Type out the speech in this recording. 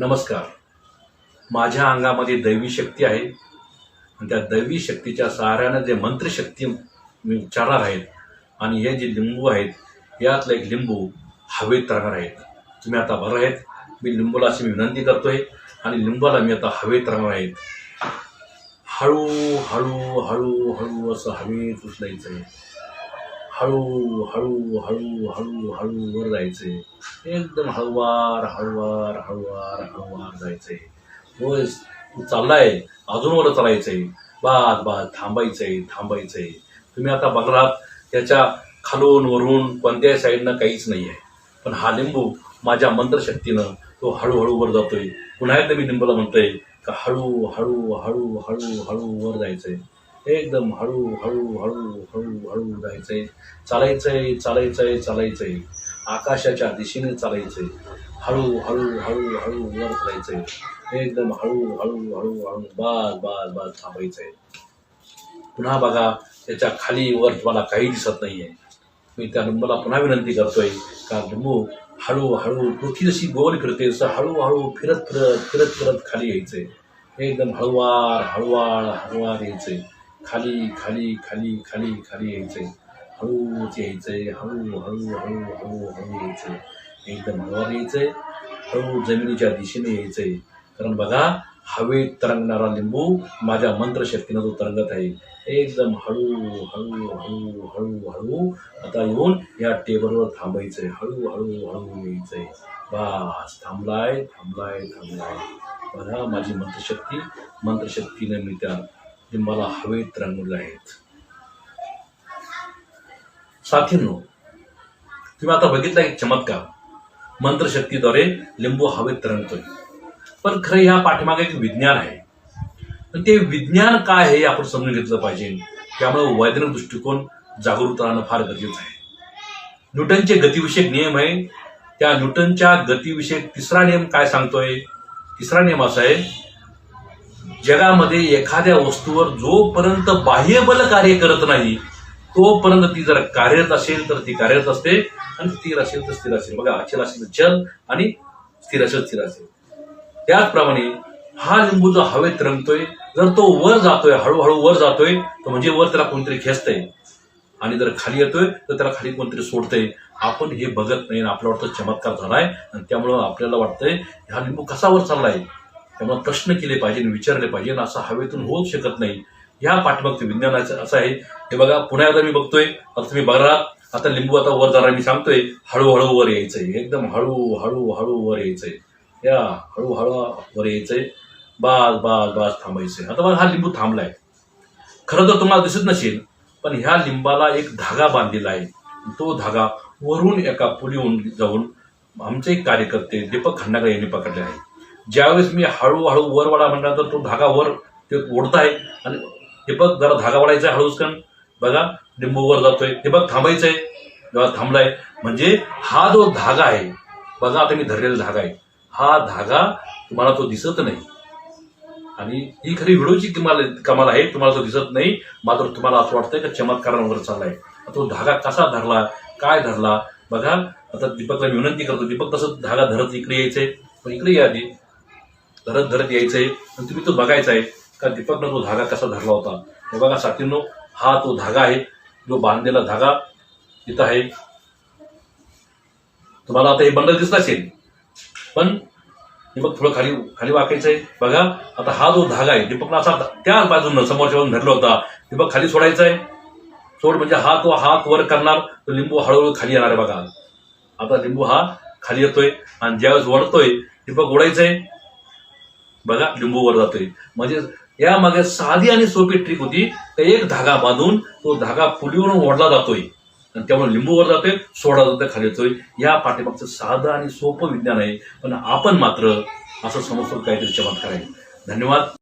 नमस्कार. माझ्या अंगामध्ये दैवी शक्ती आहे. आणि त्या दैवी शक्तीच्या सहाऱ्यानं जे मंत्रशक्ती मी उच्चारणार आहेत आणि हे जे लिंबू आहेत यातलं एक लिंबू हवेत राहणार आहेत. तुम्ही आता भर आहेत. मी लिंबूला अशी मी विनंती करतोय आणि लिंबाला मी आता हवेत राहणार आहेत. हळू हळू हळू हळू असं हवेत उचलायचं आहे हळू हळू हळू हळू हळू वर जायचं आहे एकदम हळूवार हळूवार हळूवार हळूवार जायचंय. होय तू चाललाय. अजून वर चालायचंय. बाद बाद थांबायचंय थांबायचंय. तुम्ही आता बघलात त्याच्या खालून वरून कोणत्याही साईडनं काहीच नाही आहे पण हा लिंबू माझ्या मंत्रशक्तीनं तो हळूहळू वर जातोय. पुन्हा एकदा मी लिंबूला म्हणतोय का हळू हळू हळू हळू हळू वर जायचंय. एकदम हळू हळू हळू हळू हळू जायचंय. चालायचंय चालायचंय चालायचंय. आकाशाच्या दिशेने चालायचे. हळू हळू हळू हळू वर चालायचंय एकदम हळू हळू हळू हळू बाज बाज बाज थांबायचंय पुन्हा बघा त्याच्याखाली वर तुम्हाला काही दिसत नाहीये. मी त्या लिंबूला पुन्हा विनंती करतोय का लिंबू हळूहळू पृथ्वी जशी गोल फिरते तसं हळूहळू फिरत फिरत फिरत फिरत खाली यायचंय एकदम हळुवार हळुवार हळुवार यायचंय खाली खाली खाली खाली खाली यायचंय हळूच यायचंय हळू हळू हळू हळू हळू यायचंय एकदम हळू यायचं आहे हळू जमिनीच्या दिशेने यायचंय कारण बघा हवेत तरंगणारा लिंबू माझ्या मंत्रशक्तीनं तो तरंगत आहे एकदम हळू हळू हळू हळू हळू आता येऊन या टेबलवर थांबायचंय हळू हळू हळू यायचंय बास थांबलाय थांबलाय थांबलाय बघा माझी मंत्रशक्ती मंत्रशक्तीने मी त्या लिंबाला हवेत रंगवले आहेत साथींनो तुम्ही आता बघितला एक चमत्कार. मंत्रशक्तीद्वारे लिंबू हवेत तरंगतोय. पण खरं ह्या पाठीमागे एक विज्ञान आहे. ते विज्ञान काय आहे हे आपण समजून घेतलं पाहिजे. त्यामुळे वैज्ञानिक दृष्टिकोन जागरूक राहणं फार गरजेचं आहे. न्यूटनचे गतिविषयक नियम आहे. त्या न्यूटनच्या गतिविषयक तिसरा नियम काय सांगतोय? तिसरा नियम असा आहे जगामध्ये एखाद्या वस्तूवर जोपर्यंत बाह्यबल कार्य करत नाही तोपर्यंत ती जर कार्यरत असेल तर ती कार्यरत असते आणि स्थिर असेल तर स्थिर असेल. बघा अचल असेल तर चल आणि स्थिर असेल स्थिर असेल. त्याचप्रमाणे हा लिंबू जो हवेत रंगतोय. जर तो वर जातोय हळूहळू वर जातोय तर म्हणजे वर त्याला कोणतरी खेचतंय. आणि जर खाली येतोय तर त्याला खाली कोणतरी सोडतंय. आपण हे बघत नाही आणि आपल्याला वाटतं चमत्कार झालाय. आणि त्यामुळं आपल्याला वाटतंय हा लिंबू कसा वर चाललाय? त्यामुळे प्रश्न केले पाहिजे आणि विचारले पाहिजे असं हवेतून होऊ शकत नाही. ह्या पाठीमागचं विज्ञानाचं असं आहे. हे बघा पुन्हा एकदा मी बघतोय. आता तुम्ही बघा. आता लिंबू आता वर जाणार मी सांगतोय हळूहळू वर यायचंय. एकदम हळू हळू हळू वर यायचंय. या हळूहळू वर यायचंय. बाज बाज बाज थांबायचंय. आता बघा हा लिंबू थांबलाय. खरं तर तुम्हाला दिसत नसेल पण ह्या लिंबाला एक धागा बांधलेला आहे. तो धागा वरून एका पुलीहून जाऊन आमचे एक कार्यकर्ते दीपक खंडागळे यांनी पकडले आहे. ज्यावेळेस मी हळूहळू वर वाढा म्हटल्यानंतर तो धागा वर ते ओढताय आणि दीपक जरा धागा वाढायचा आहे हळूसकण बघा लिंबूवर जातोय. हे बघ थांबायचंय. जेव्हा थांबलाय म्हणजे हा जो धागा आहे बघा आता मी धरलेला धागा आहे. हा धागा तुम्हाला तो दिसत नाही. आणि ही खरी व्हिडिओची कमाल कमाल आहे तुम्हाला तो दिसत नाही. मात्र तुम्हाला असं वाटतंय का चमत्कारांवर चाललाय. तो धागा कसा धरला काय धरला? बघा आता दीपकला मी विनंती करतो दीपक तसं धागा धरत इकडे यायचंय. पण इकडे या आधी. धरत धरत यायचंय. आणि तुम्ही तो बघायचा आहे का दीपकनं तो धागा कसा धरला होता. हे बघा साथीनो हा तो धागा आहे. जो बांधलेला धागा इथं आहे. तुम्हाला आता हे बंडल दिसत असेल. पण दीपक थोडं खाली खाली वाकायचं आहे. बघा आता हा जो धागा आहे दीपकनं असा त्या बाजूनं समोरच्या बाजून धरला होता. दीपक खाली सोडायचा आहे. सोड म्हणजे हा तो हात वर करणार तर लिंबू हळूहळू खाली येणार आहे बघा. आता लिंबू हा खाली येतोय आणि ज्यावेळेस वळतोय दीपक उडायचंय बघा लिंबू वर जातोय. म्हणजे या मागे साधी आणि सोपी ट्रिक होती. तर एक धागा बांधून तो धागा पुलीवरून ओढला जातोय. आणि त्यामुळे लिंबूवर जातोय सोडा जातोय खाली येतोय. या पाठीमागचं साधं आणि सोपं विज्ञान आहे. पण आपण मात्र असं समजतो काहीतरी चमत्कार आहे. धन्यवाद.